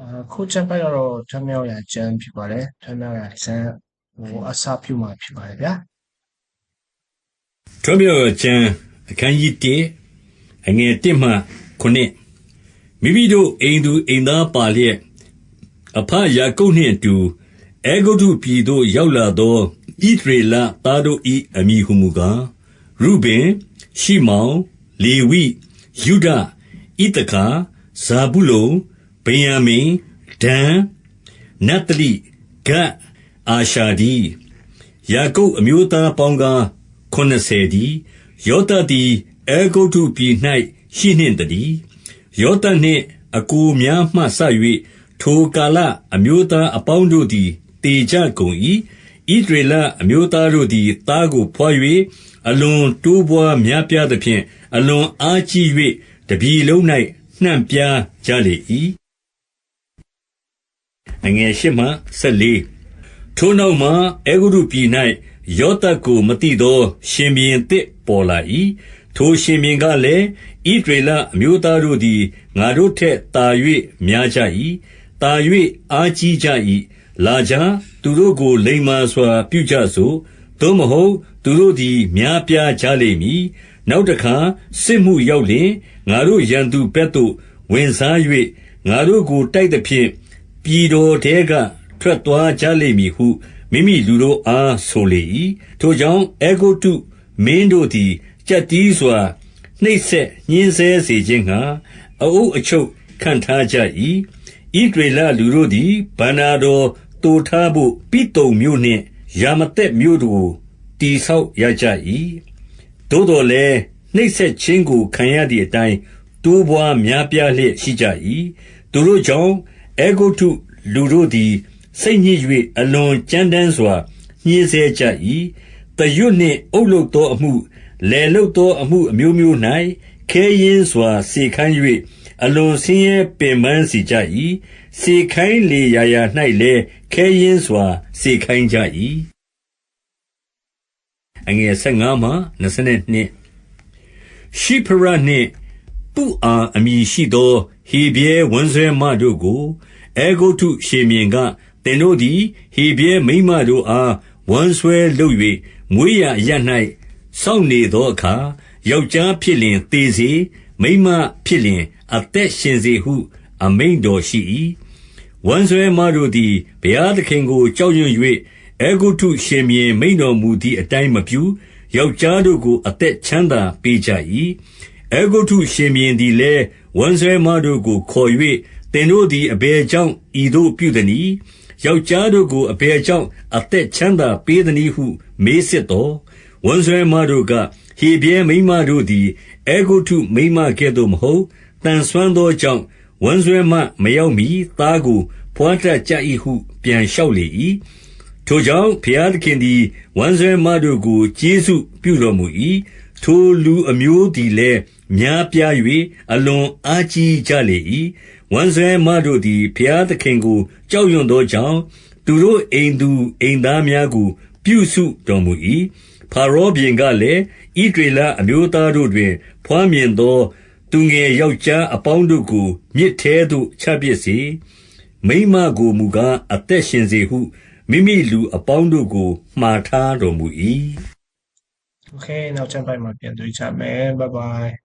အခုကျမ်းပိုက်ကတော့ထွန်းမြောက်ရာကျမ်းဖြစ်ပါတယ်ထွန်းမြောက်ရာကျမ်းဟိုအစာပြုမှာဖြစ်ပါတယ်ဗျာထွမြောက်ကျမ်းအခန်းကြီး1အငယ်1မှ9မိမိတို့အိမ်သူအိမ်သားပါလျက်အဖယာကုပ်နှင့်အတူအေဂုတုပြည်သို့ရောက်လာသောဣသရေလသားတို့၏အမိဟုမူကားရုဘင်ရှိမောင်လေဝိယုဒဣတခါဇာဘူးလုန် ဗင်ယမင်ဒန်နတလိဂတ်အာရှာဒီယာကုပ်အမျိုးသားပေါင်းကား ခုနစ်ဆယ်တည်း ယောသပ်သည် အဲဂုတ္တုပြည်၌ရှိနှင့်တည်း ယောသပ်နှင့်အကိုများမှစ၍ထိုကာလအမျိုးသားအပေါင်းတို့သည်တေကြကုန်၏ဣဒရေလအမျိုးသားတို့သည် သားကိုဖွာ၍အလွန်တိုးပွားများပြားသဖြင့် အလွန်အားကြီး၍တပြည်လုံး၌နှံ့ပြားကြလေ၏ အငယ်ရှိမှဆက်လေးထိုနောက်မှအေဂုရုပြည်၌ယောသတ်ကိုမတိသော ရှင်ဘုရင်သစ်ပေါ်လာ၏ထိုရှင်ဘုရင်ကလည်းဣဒရေလအမျိုးသားတို့သည်ငါတို့ထက်သာ၍များကြ၏သာ၍အားကြီးကြ၏လာကြသူတို့ကိုလိမ္မာစွာ ပြုကြစို့သို့မဟုတ်သူတို့သည် များပြားကြလိမ့်မည်နောက်တခါစစ်မှုရောက်လျင်ငါတို့ရန်သူဘက်သို့ဝင်စား၍ငါတို့ကိုတိုက်သဖြင့် ပြည်တော်ထဲက ထွက်သွားကြလိမ့်မည်ဟု မိမိလူတို့အား ဆိုလေ၏ထိုကြောင့်အေဂုတုမင်းတို့သည်ကြက်တီးစွာ နှိပ်စက်ညှင်းဆဲစေခြင်းငှာအအုပ်အချုပ်ခံထားကြ၏ဣဒရေလလူတို့သည်ဗန္နာတော်တူထားဖို့ ပိတုံမြို့နှင့်ယာမသက်မြို့တို့တိဆောက်ရကြ၏သို့တော်လည်း နှိပ်စက်ခြင်းကို ခံရသည့်အတိုင်း တိုးပွားများပြားလျက်ရှိကြ၏သူတို့ကြောင့် အေဂုတုလူတို့သည် စိတ်ညစ်၍အလွန်ကြမ်းတမ်းစွာ ညှဉ်းဆဲကြ၏တရွတ်နှင့်အုပ်လုပ်သောအမှု လယ်လုပ်သောအမှုအမျိုးမျိုး၌ခဲယင်းစွာ စေခိုင်း၍အလွန်ဆင်းရဲပင်ပန်းစေကြ၏စေခိုင်းလေရာရာ၌လည်း ခဲယင်းစွာ စေခိုင်းကြ၏အငယ်15မှ22ရှိဖရနှင့် ပုအာအမည်ရှိသော ဟေဘဲဝန်းဆွဲမတို့ကိုအေဂုတုရှင်မြင်က သင်တို့သည် ဟေဘဲမိမတို့အားဝန်းဆွဲလုပ်၍မွေးရာရ၌စောင့်နေသောအခါ ယောက်ျားဖြစ်လင် သေစေ မိမဖြစ်လင် အသက်ရှင်စေဟု အမိန်တော်ရှိ၏ဝန်းဆွဲမတို့သည် ဘုရားသခင်ကို ကြောက်ရွံ့၍အေဂုတုရှင်မြင် မိန်တော်မူသည့်အတိုင်း မပြု ယောက်ျားတို့ကို အသက်ချမ်းသာပေးကြ၏ အေဂုတုရှင်မြင်သည်လည်းဝန်းဆွဲမတို့ကိုခေါ်၍သင်တို့သည် အဘယ်ကြောင့် ဤသို့ပြုသနည်း ယောက်ျားတို့ကို အဘယ်ကြောင့် အသက်ချမ်းသာပေးသနည်းဟု မေးစစ်သောဝန်းဆွဲမတို့က ဟေဘဲမိမတို့သည်အေဂုတုမိမကဲ့သို့မဟုတ်တန်ဆွမ်းသောကြောင့်ဝန်းဆွဲမမရောက်မီသားကိုဖွားတတ်ကြ၏ဟု ပြန်လျှောက်လေ၏ထိုကြောင့် ဘုရားသခင်သည် ဝမ်းဆွဲမတို့ကို ကျေးဇူးပြုတော်မူ၏ ထိုလူအမျိုးသည်လည်း များပြား၍အလွန်အားကြီးကြလေ၏ဝမ်းဆွဲမတို့သည် ဘုရားသခင်ကို ကြောက်ရွံ့သောကြောင့် သူတို့အိမ်သူအိမ်သားများကို ပြုစုတော်မူ၏ဖာရောဘင်ကလည်းဣဒေလအမျိုးသားတို့တွင်ဖွားမြင်သော သူငယ်ယောက်ျားအပေါင်းတို့ကို မြစ်ထဲသို့ ချပစ်စေ မိမကိုမူကား အသက်ရှင်စေဟု မိမိလူအပေါင်းတို့ကို မှားထားတော်မူ၏ โอเคနောက်ကျမ်းပိုက်မှာပြန်တွေ့ကြမယ် bye bye